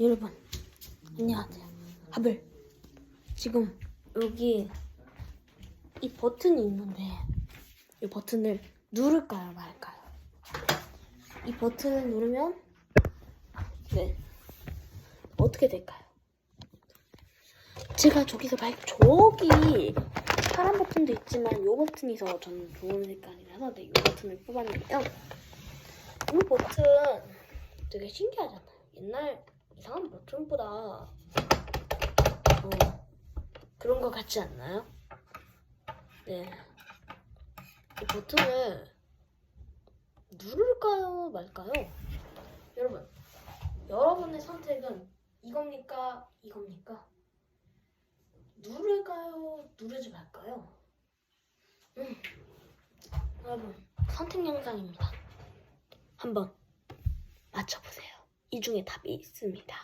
여러분 안녕하세요. 하블. 지금 여기 이 버튼이 있는데 이 버튼을 누를까요 말까요? 이 버튼을 누르면 네. 어떻게 될까요? 제가 저기서 말 저기 파란 버튼도 있지만 이 버튼이서 저는 좋은 색깔이라서 네, 이 버튼을 뽑았는데요. 이 버튼 되게 신기하잖아요. 옛날 이상한 버튼보다 어, 그런 것 같지 않나요? 네. 이 버튼을 누를까요, 말까요? 여러분, 여러분의 선택은 이겁니까, 이겁니까? 누를까요, 누르지 말까요? 음. 여러분, 선택 영상입니다. 한번 맞춰보세요. 이 중에 답이 있습니다.